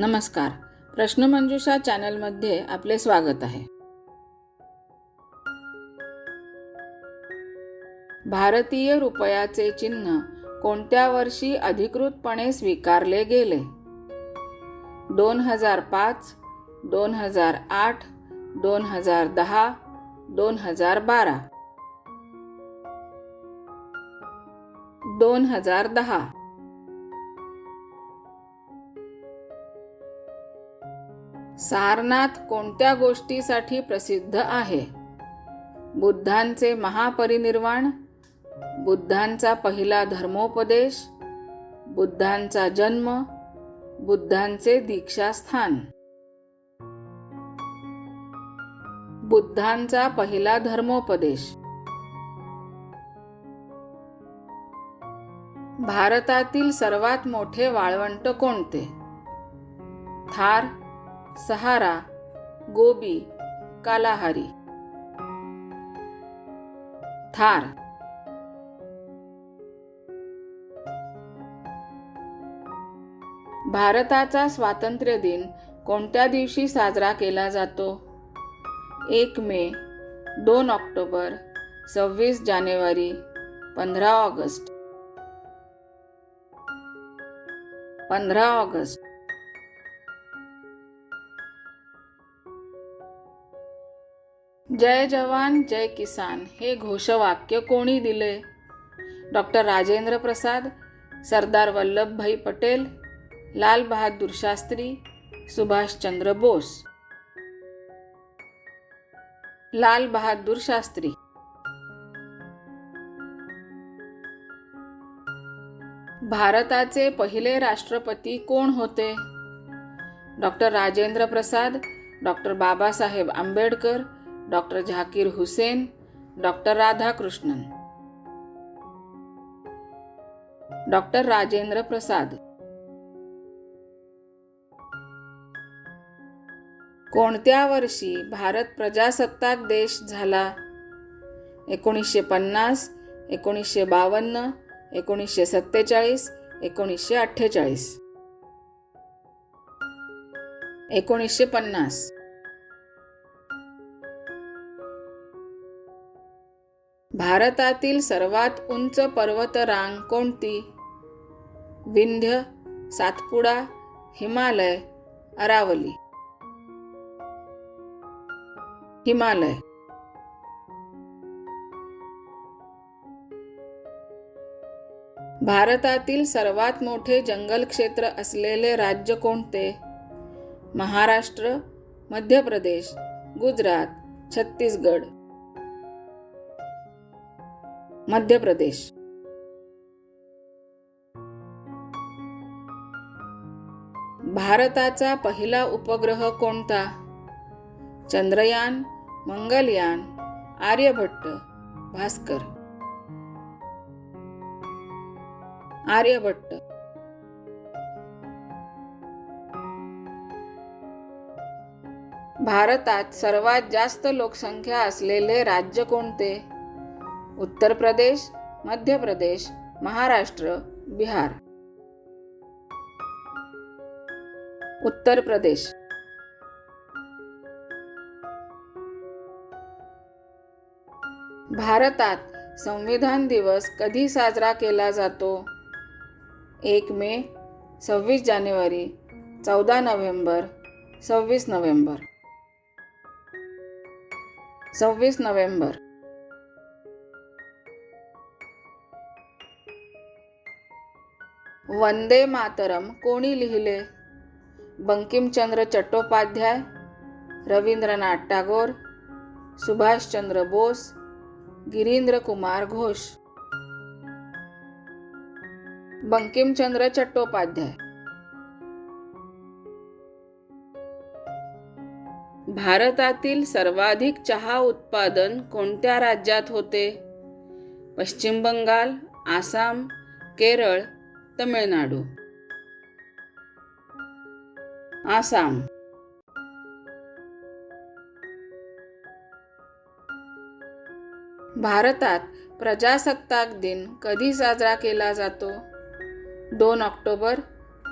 नमस्कार. प्रश्नमंजुषा चॅनलमध्ये आपले स्वागत आहे. भारतीय रुपयाचे चिन्ह कोणत्या वर्षी अधिकृतपणे स्वीकारले गेले? दोन हजार पाच दोन हजार आठ दोन हजार दहा दोन हजार बारा. दोन हजार दहा. सारनाथ कोणत्या गोष्टीसाठी प्रसिद्ध आहे? बुद्धांचे महापरिनिर्वाण बुद्धांचा पहिला धर्मोपदेश बुद्धांचा जन्म बुद्धांचे दीक्षास्थान. बुद्धांचा पहिला धर्मोपदेश. भारतातील सर्वात मोठे वाळवंट कोणते? Thar Sahara Gobi Kalahari. Thar. भारताचा स्वातंत्र्य दिन कोणत्या दिवशी साजरा केला जातो? एक मे दोन ऑक्टोबर सव्वीस जानेवारी पंधरा ऑगस्ट. पंधरा ऑगस्ट. जय जवान जय किसान हे घोषवाक्य कोणी दिले? डॉक्टर राजेंद्र प्रसाद सरदार वल्लभभाई पटेल लाल बहादूर शास्त्री सुभाषचंद्र बोस. लाल बहादूर शास्त्री. भारताचे पहिले राष्ट्रपती कोण होते? Doctor Rajendra Prasad doctor Babasaheb Ambedkar doctor Zakir Hussain doctor Radhakrishnan. Doctor Rajendra Prasad. कोणत्या वर्षी भारत प्रजासत्ताक देश झाला? एकोणीसशे पन्नास एकोणीसशे बावन्न एकोणीसशे सत्तेचाळीस एकोणीसशे अठ्ठेचाळीस. एकोणीसशे पन्नास. भारतातील सर्वात उंच पर्वतरांग कोणती? विंध्य सातपुडा हिमालय अरावली. हिमालय. भारतातील सर्वात मोठे जंगल क्षेत्र असलेले राज्य कोणते? महाराष्ट्र मध्य प्रदेश गुजरात छत्तीसगड. मध्य प्रदेश भारताचा पहिला उपग्रह कोणता? चंद्रयान मंगलयान आर्यभट्ट भास्कर. आर्यभट्ट. भारतात सर्वात जास्त लोकसंख्या असलेले राज्य कोणते? उत्तर प्रदेश मध्य प्रदेश महाराष्ट्र बिहार. उत्तर प्रदेश. भारतात संविधान दिवस कधी साजरा केला जातो? एक मे सव्वीस जानेवारी चौदा नोव्हेंबर सव्वीस नोव्हेंबर. सव्वीस नोव्हेंबर. वंदे मातरम कोणी लिहिले? बंकिमचंद्र चट्टोपाध्याय रवींद्रनाथ टागोर सुभाषचंद्र बोस गिरींद्र कुमार घोष. बंकिमचंद्र चट्टोपाध्याय. भारतातील सर्वाधिक चहा उत्पादन कोणत्या राज्यात होते? पश्चिम बंगाल आसाम केरळ तमिळनाडू. आसाम. भारतात प्रजासत्ताक दिन कधी साजरा केला जातो? दोन ऑक्टोबर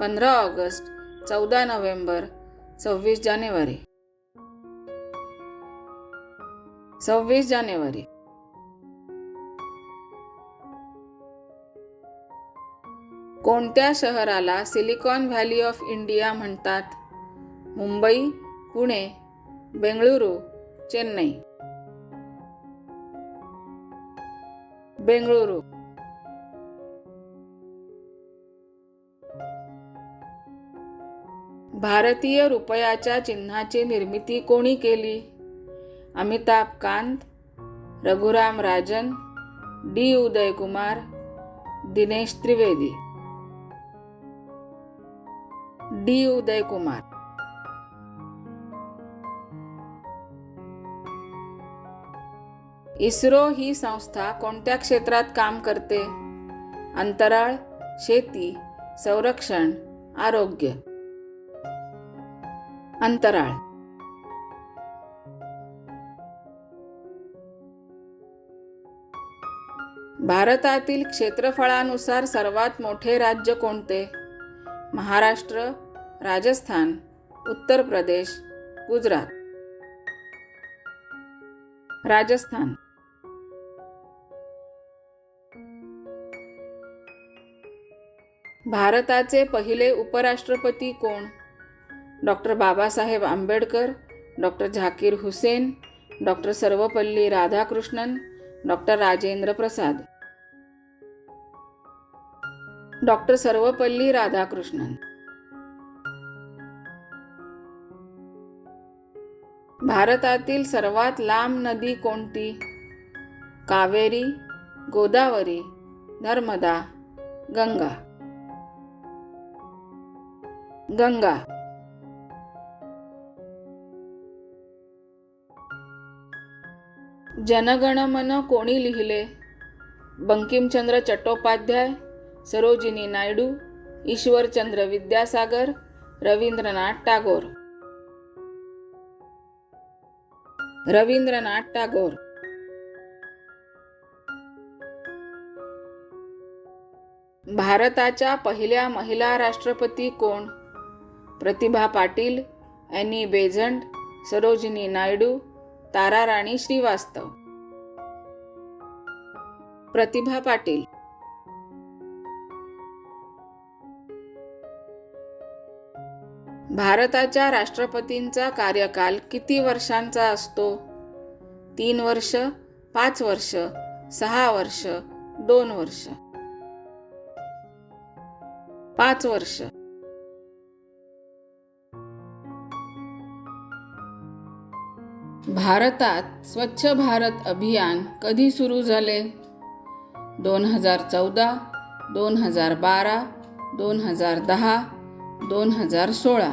पंधरा ऑगस्ट चौदा नोव्हेंबर सव्वीस जानेवारी. सव्वीस जानेवारी. कोणत्या शहराला सिलिकॉन व्हॅली ऑफ इंडिया म्हणतात? मुंबई पुणे बेंगळुरू चेन्नई. बेंगळुरू. भारतीय रुपयाच्या चिन्हाची निर्मिती कोणी केली? अमिताभ कांत रघुराम राजन डी. उदयकुमार दिनेश त्रिवेदी. डी उदयकुमार इस्रो ही संस्था कोणत्या क्षेत्रात काम करते? अंतराळ शेती संरक्षण आरोग्य. अंतराळ. भारतातील क्षेत्रफळानुसार सर्वात मोठे राज्य कोणते? महाराष्ट्र राजस्थान उत्तर प्रदेश गुजरात. राजस्थान. भारताचे पहिले उपराष्ट्रपती कोण? Doctor Babasaheb Ambedkar doctor Zakir Hussain doctor Sarvepalli Radhakrishnan doctor Rajendra Prasad. Doctor Sarvepalli Radhakrishnan. भारतातील सर्वात लांब नदी कोणती? कावेरी गोदावरी नर्मदा गंगा. गंगा. जनगणमन कोणी लिहिले? बंकिमचंद्र चट्टोपाध्याय सरोजिनी नायडू ईश्वरचंद्र विद्यासागर रवींद्रनाथ टागोर. रवींद्रनाथ टागोर. भारताच्या पहिल्या महिला राष्ट्रपती कोण? Pratibha Patil Annie Besant Sarojini Naidu Tararani Shrivastava. प्रतिभा पाटील. भारताच्या राष्ट्रपतींचा कार्यकाल किती वर्षांचा असतो? तीन वर्ष पाच वर्ष सहा वर्ष दोन वर्ष. पाच वर्ष. भारतात स्वच्छ भारत अभियान कधी सुरू झाले? दोन हजार चौदा दोन हजार बारा दोन हजार दहा दोन हजार सोळा.